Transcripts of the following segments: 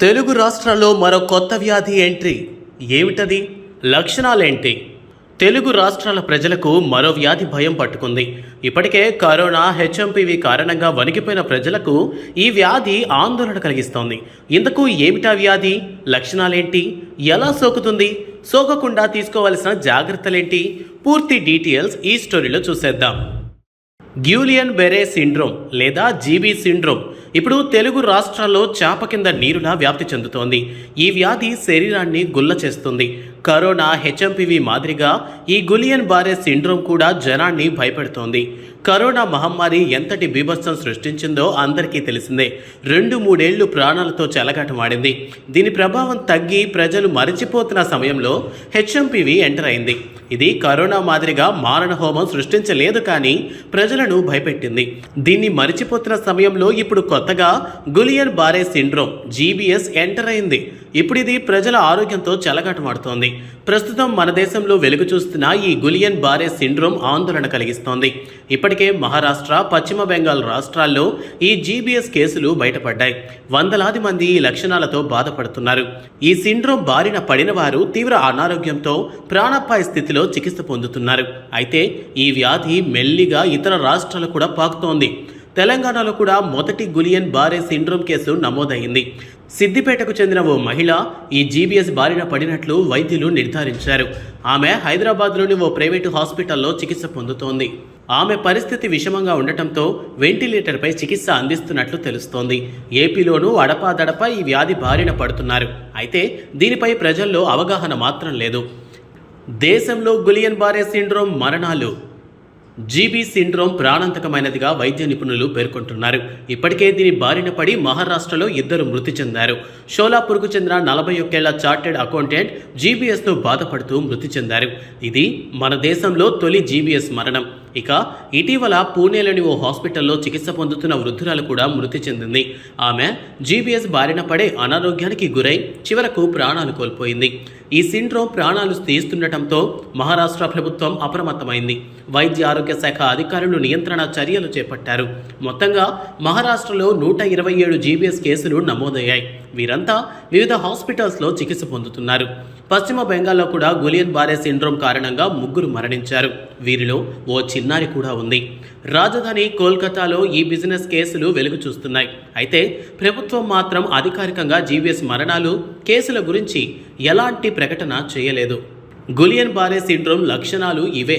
తెలుగు రాష్ట్రాల్లో మరో కొత్త వ్యాధి ఎంట్రీ. ఏమిటది? లక్షణాలేంటి? తెలుగు రాష్ట్రాల ప్రజలకు మరో వ్యాధి భయం పట్టుకుంది. ఇప్పటికే కరోనా హెచ్ఎంపివి కారణంగా వణికిపోయిన ప్రజలకు ఈ వ్యాధి ఆందోళన కలిగిస్తోంది. ఇందుకు ఏమిటా వ్యాధి? లక్షణాలేంటి? ఎలా సోకుతుంది? సోకకుండా తీసుకోవలసిన జాగ్రత్తలేంటి? పూర్తి డీటెయిల్స్ ఈ స్టోరీలో చూసేద్దాం. గ్యూలియన్ బెరే సిండ్రోమ్ లేదా జీబీ సిండ్రోమ్ ఇప్పుడు తెలుగు రాష్ట్రాల్లో చేప కింద నీరులా వ్యాప్తి చెందుతోంది. ఈ వ్యాధి శరీరాన్ని గుల్ల చేస్తుంది. కరోనా హెచ్ఎంపివి మాదిరిగా ఈ గులియన్ బారే సిండ్రోమ్ కూడా జనాన్ని భయపెడుతోంది. కరోనా మహమ్మారి ఎంతటి బీభత్సం సృష్టించిందో అందరికీ తెలిసిందే. రెండు మూడేళ్ళు ప్రాణాలతో చెలగాటమాడింది దీని ప్రభావం తగ్గి ప్రజలు మరచిపోతున్న సమయంలో హెచ్ఎంపివి ఎంటర్ అయింది. ఇది కరోనా మాదిరిగా మారణ హోమం సృష్టించలేదు కానీ ప్రజలను భయపెట్టింది. దీన్ని మరిచిపోతున్న సమయంలో ఇప్పుడు కొత్తగా Guillain Barre syndrome GBS enter అయింది. ఇప్పుడు ఇది ప్రజల ఆరోగ్యంతో చెలగాటమాడుతోంది ప్రస్తుతం మన దేశంలో వెలుగు చూస్తున్న ఈ గులియన్ బారే సిండ్రోమ్ ఆందోళన కలిగిస్తోంది. ఇప్పటికే మహారాష్ట్ర పశ్చిమ బెంగాల్ రాష్ట్రాల్లో ఈ జీబీఎస్ కేసులు బయటపడ్డాయి. వందలాది మంది ఈ లక్షణాలతో బాధపడుతున్నారు. ఈ సిండ్రోమ్ బారిన పడిన వారు తీవ్ర అనారోగ్యంతో ప్రాణాపాయ స్థితిలో చికిత్స పొందుతున్నారు. అయితే ఈ వ్యాధి మెల్లిగా ఇతర రాష్ట్రాలు కూడా పాకుతోంది. తెలంగాణలో కూడా మొదటి గులియన్ బారే సిండ్రోమ్ కేసు నమోదైంది. సిద్దిపేటకు చెందిన ఓ మహిళ ఈ జీబీఎస్ బారిన పడినట్లు వైద్యులు నిర్ధారించారు. ఆమె హైదరాబాద్లోని ఓ ప్రైవేటు హాస్పిటల్లో చికిత్స పొందుతోంది. ఆమె పరిస్థితి విషమంగా ఉండటంతో వెంటిలేటర్పై చికిత్స అందిస్తున్నట్లు తెలుస్తోంది. ఏపీలోనూ అడపాదడపా ఈ వ్యాధి బారిన పడుతున్నారు. అయితే దీనిపై ప్రజల్లో అవగాహన మాత్రం లేదు. దేశంలో గులియన్ బారే సిండ్రోమ్ మరణాలు జీబీ సిండ్రోమ్ ప్రాణాంతకమైనదిగా వైద్య నిపుణులు పేర్కొంటున్నారు. ఇప్పటికే దీని బారిన పడి మహారాష్ట్రలో ఇద్దరు మృతి చెందారు. షోలాపూర్కు చెందిన నలభై ఒక్కేళ్ళ చార్టెడ్ అకౌంటెంట్ జీబీఎస్తో బాధపడుతూ మృతి చెందారు. ఇది మన దేశంలో తొలి జీబీఎస్ మరణం. ఇక ఇటీవల పూణేలోని ఓ హాస్పిటల్లో చికిత్స పొందుతున్న వృద్ధురాలు కూడా మృతి చెందింది. ఆమె జీబీఎస్ బారిన పడే అనారోగ్యానికి గురై చివరకు ప్రాణాలు కోల్పోయింది. ఈ సిండ్రోమ్ ప్రాణాలు తీస్తుండటంతో మహారాష్ట్ర ప్రభుత్వం అప్రమత్తమైంది. వైద్య ఆరోగ్య శాఖ అధికారులు నియంత్రణ చర్యలు చేపట్టారు. మొత్తంగా మహారాష్ట్రలో నూట ఇరవై ఏడు జీబీఎస్ కేసులు నమోదయ్యాయి. వీరంతా వివిధ హాస్పిటల్స్లో చికిత్స పొందుతున్నారు. పశ్చిమ బెంగాల్లో కూడా గులియన్ బారే సిండ్రోమ్ కారణంగా ముగ్గురు మరణించారు. వీరిలో ఓ చిన్నారి కూడా ఉంది. రాజధాని కోల్కతాలో ఈ బిజినెస్ కేసులు వెలుగు చూస్తున్నాయి. అయితే ప్రభుత్వం మాత్రం అధికారికంగా జీవీఎస్ మరణాలు కేసుల గురించి ఎలాంటి ప్రకటన చేయలేదు. గులియన్ బారే సిండ్రోమ్ లక్షణాలు ఇవే.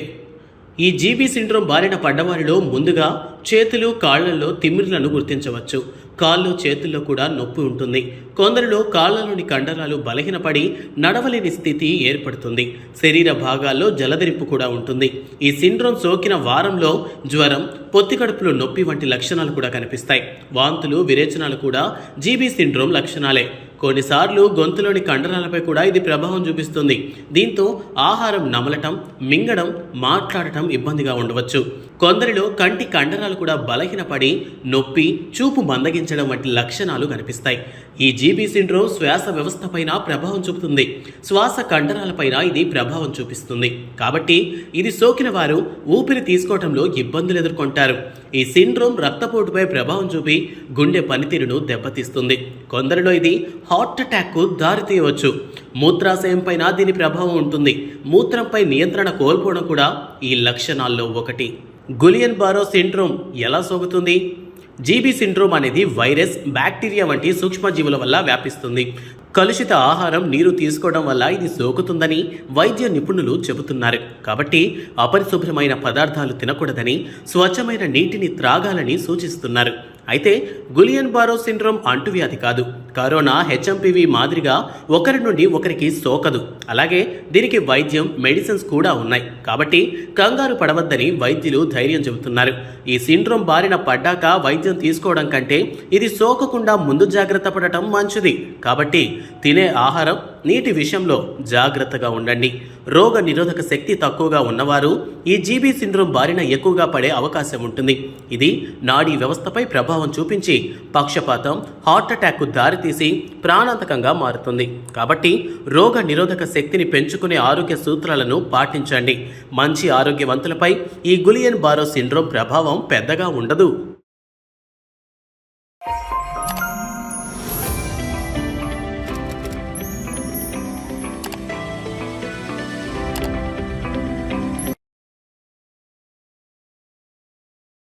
ఈ జీబీ సిండ్రోమ్ బారిన పడ్డవారిలో ముందుగా చేతులు కాళ్ళలో తిమ్మిర్లను గుర్తించవచ్చు. కాళ్ళు చేతుల్లో కూడా నొప్పి ఉంటుంది. కొందరిలో కాళ్ళలోని కండరాలు బలహీనపడి నడవలేని స్థితి ఏర్పడుతుంది. శరీర భాగాల్లో జలదరింపు కూడా ఉంటుంది. ఈ సిండ్రోమ్ సోకిన వారంలో జ్వరం పొత్తికడుపులో నొప్పి వంటి లక్షణాలు కూడా కనిపిస్తాయి. వాంతులు విరేచనాలు కూడా జీబీ సిండ్రోమ్ లక్షణాలే. కొన్నిసార్లు గొంతులోని కండరాలపై కూడా ఇది ప్రభావం చూపిస్తుంది. దీంతో ఆహారం నమలటం మింగడం మాట్లాడటం ఇబ్బందిగా ఉండవచ్చు. కొందరిలో కంటి కండరాలు కూడా బలహీనపడి నొప్పి చూపు మందగించడం వంటి లక్షణాలు కనిపిస్తాయి. ఈ జీబీ సిండ్రోమ్ శ్వాస వ్యవస్థపైన ప్రభావం చూపుతుంది. శ్వాస కండరాలపైన ఇది ప్రభావం చూపిస్తుంది. కాబట్టి ఇది సోకిన వారు ఊపిరి తీసుకోవడంలో ఇబ్బందులు ఎదుర్కొంటారు. ఈ సిండ్రోమ్ రక్తపోటుపై ప్రభావం చూపి గుండె పనితీరును దెబ్బతీస్తుంది. కొందరిలో ఇది హార్ట్ అటాక్కు దారితీయవచ్చు మూత్రాశయం పైన దీని ప్రభావం ఉంటుంది. మూత్రంపై నియంత్రణ కోల్పోవడం కూడా ఈ లక్షణాల్లో ఒకటి. గులియన్ బారో సిండ్రోమ్ ఎలా సోకుతుంది? జీబీ సిండ్రోమ్ అనేది వైరస్ బ్యాక్టీరియా వంటి సూక్ష్మజీవుల వల్ల వ్యాపిస్తుంది. కలుషిత ఆహారం నీరు తీసుకోవడం వల్ల ఇది సోకుతుందని వైద్య నిపుణులు చెబుతున్నారు. కాబట్టి అపరిశుభ్రమైన పదార్థాలు తినకూడదని స్వచ్ఛమైన నీటిని త్రాగాలని సూచిస్తున్నారు. అయితే గులియన్ బారో సిండ్రోమ్ అంటువ్యాధి కాదు. కరోనా హెచ్ఎంపివి మాదిరిగా ఒకరి నుండి ఒకరికి సోకదు. అలాగే దీనికి వైద్యం మెడిసిన్స్ కూడా ఉన్నాయి. కాబట్టి కంగారు పడవద్దని వైద్యులు ధైర్యం చెబుతున్నారు. ఈ సిండ్రోమ్ బారిన పడ్డాక వైద్యం తీసుకోవడం కంటే ఇది సోకకుండా ముందు జాగ్రత్త పడటం మంచిది. కాబట్టి తినే ఆహారం నీటి విషయంలో జాగ్రత్తగా ఉండండి. రోగ నిరోధక శక్తి తక్కువగా ఉన్నవారు ఈ జీబీ సిండ్రోమ్ బారిన ఎక్కువగా పడే అవకాశం ఉంటుంది. ఇది నాడీ వ్యవస్థపై ప్రభావం చూపించి పక్షపాతం హార్ట్ అటాక్కు దారితీసి ప్రాణాంతకంగా మారుతుంది. కాబట్టి రోగ నిరోధక శక్తిని పెంచుకునే ఆరోగ్య సూత్రాలను పాటించండి. మంచి ఆరోగ్యవంతులపై ఈ గులియన్ బారో సిండ్రోమ్ ప్రభావం పెద్దగా ఉండదు.